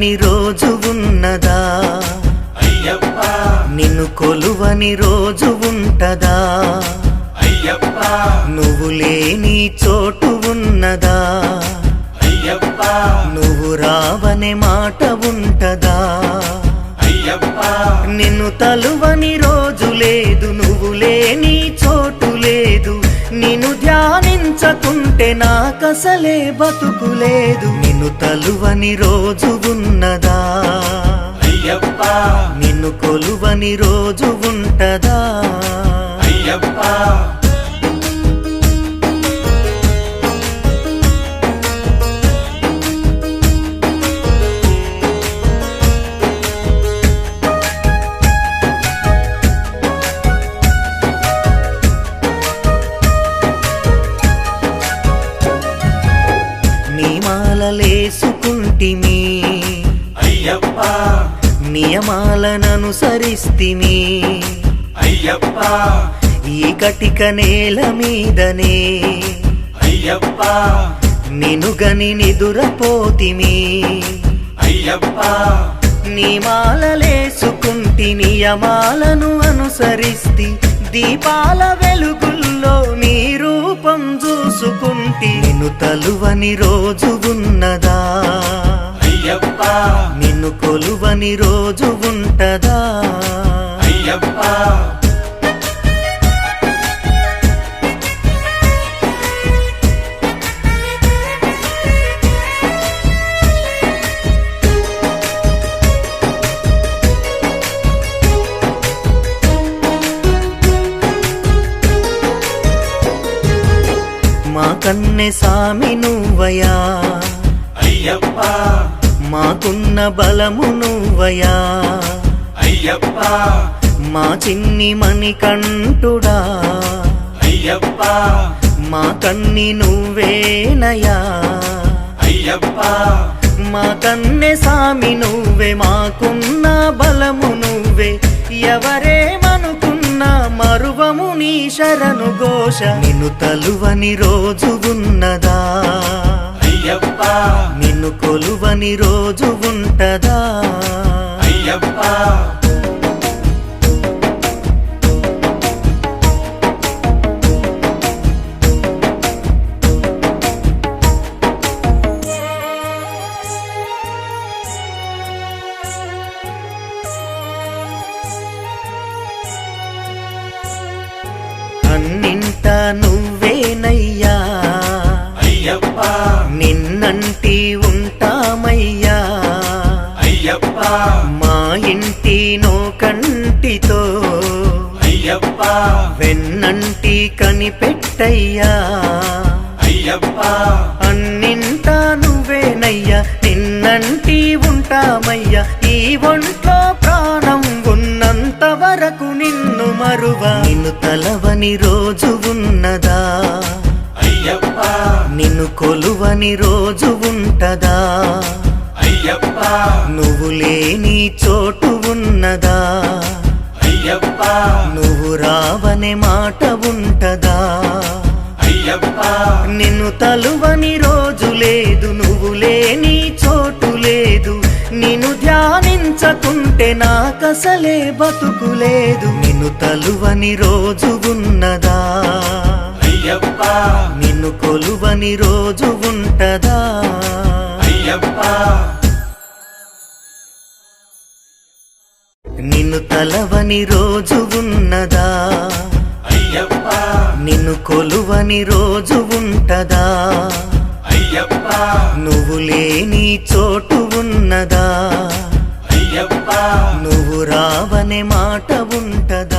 తలవని రోజు ఉన్నదా? అయ్యప్ప. నిన్ను కొలువని రోజు ఉంటదా? అయ్యప్ప. నువ్వు లేని చోటు ఉన్నదా? అయ్యప్ప. నువ్వు రావనే మాట ఉంటదా? అయ్యప్ప. నిన్ను తలువని రోజు లేదు నువ్వు లేని ధ్యానించకుంటే నాకసలే బతుకు లేదు నిన్ను తలువని రోజు ఉన్నదా? అయ్యప్ప! నిన్ను కొలువని రోజు ఉంటదా? అయ్యప్ప! మాలలేసుకుంటిమి అయ్యప్ప. నియమాలననుసరిస్తిమి. అయ్యప్ప. ఈ కటిక నేల మీదనే. అయ్యప్ప. నిను గని నిదురపోతిమి. అయ్యప్ప. నీ మాలలేసుకుంటి నియమాలను అనుసరిస్తి దీపాల రూపం చూసుకుంటి నిన్ను తలువని రోజు ఉన్నదా? అయ్యప్ప! నిన్ను కొలువని రోజు ఉంటదా? అయ్యప్ప! మా కన్నె సామి నువ్వయా? అయ్యప్ప. మాకున్న బలము నువ్వయా? అయ్యప్ప. మా చిన్ని మణికంఠుడా? అయ్యప్ప. మా కన్ని నువ్వేనయా? అయ్యప్ప. మా కన్నె సామి నువ్వే మాకున్న బలము నువ్వే. ఎవరేమనుకున్నా మరువము నీ శరణు ఘోష. నిన్ను తలువని రోజు ఉన్నదా? అయ్యప్ప. నిన్ను కొలువని రోజు ఉంటదా? అయ్యప్ప. అన్నింట నువ్వేనయ్యా. అయ్యప్ప. నిన్నంటి ఉంటామయ్యా. అయ్యప్ప. మా ఇంటి నో కంటితో అయ్యప్ప. వెన్నంటి కనిపెట్టయ్యా. అయ్యప్ప. అన్నింటా నువ్వేనయ్యా. నిన్నంటి ఉంటామయ్యా. ఈ ఒంట్లో మరువ నిన్ను తలవని రోజు ఉన్నదా? అయ్యప్ప. నిన్ను కొలువని రోజు ఉంటదా? అయ్యప్ప. నువ్వు లేని చోటు ఉన్నదా? అయ్యప్ప. నువ్వు రావనే మాట ఉంటదా? అయ్యప్ప. నిన్ను తలువని రోజు లేదు నువ్వు లేని చోటు ధ్యానించకుంటే నాకసలే బతుకు లేదు నిన్ను తలువని రోజు ఉన్నదా? అయ్యప్ప! నిన్ను కొలువని రోజు ఉంటదా? అయ్యప్ప! నిన్ను తలవని రోజు ఉన్నదా? అయ్యప్ప! నిన్ను కొలువని రోజు ఉంటదా? అయ్యప్ప! నువ్వు లేని చోటు ఉన్నదా? అయ్యప్ప. నువ్వు రావనే మాట ఉంటది.